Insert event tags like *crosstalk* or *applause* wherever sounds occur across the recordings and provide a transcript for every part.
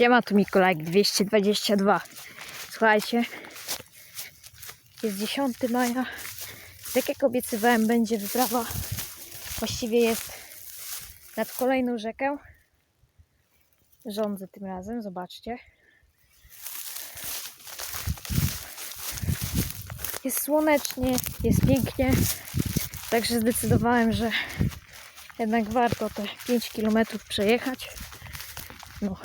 Siema, tu Mikołajek 222. Słuchajcie, jest 10 maja. Tak jak obiecywałem, będzie wyprawa. Właściwie jest nad kolejną rzekę. Rządzę tym razem, zobaczcie. Jest słonecznie, jest pięknie. Także zdecydowałem, że jednak warto te 5 km przejechać. No.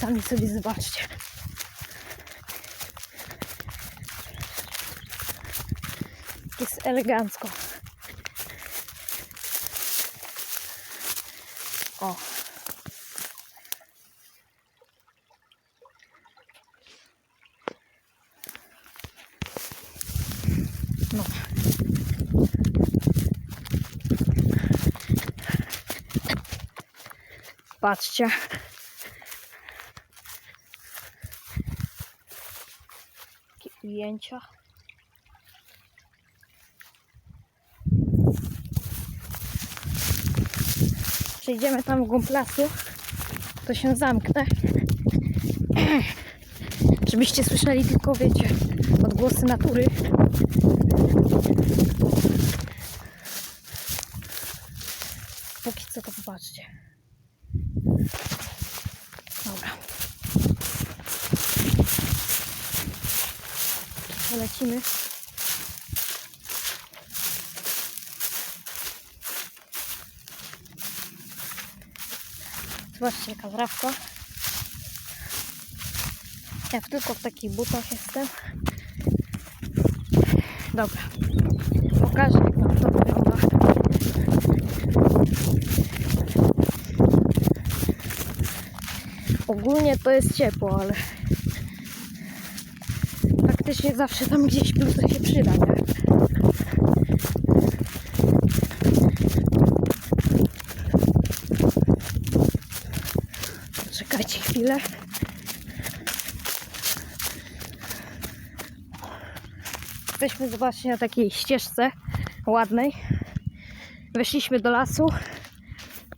Sami sobie zobaczcie. Jest elegancko. O. No. Patrzcie. Takie ujęcia. Przejdziemy tam w głąb lasu, to się zamknę. *clears throat* Żebyście słyszeli tylko, wiecie, odgłosy natury. Póki co to popatrzcie. Dobra. Polecimy. Zobaczcie jaka trawka. Ja tylko w takich butach jestem. Dobra. Pokażę jak to wygląda. Ogólnie to jest ciepło, ale faktycznie zawsze tam gdzieś bluzę się przyda, nie? Czekajcie chwilę. Jesteśmy zobaczcie na takiej ścieżce ładnej. Weszliśmy do lasu.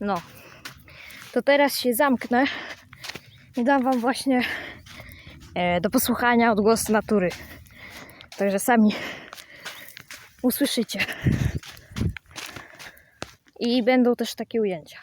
No. To teraz się zamknę dam wam właśnie e, do posłuchania odgłosy natury. Także sami usłyszycie. I będą też takie ujęcia.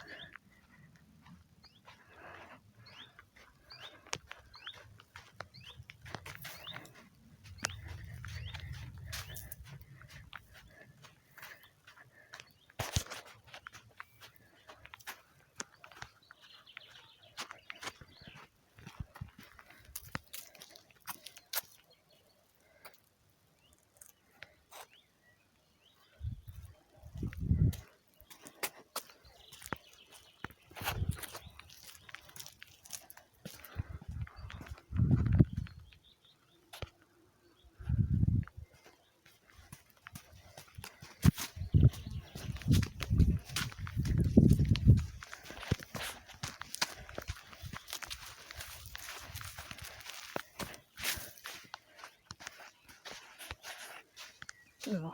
No.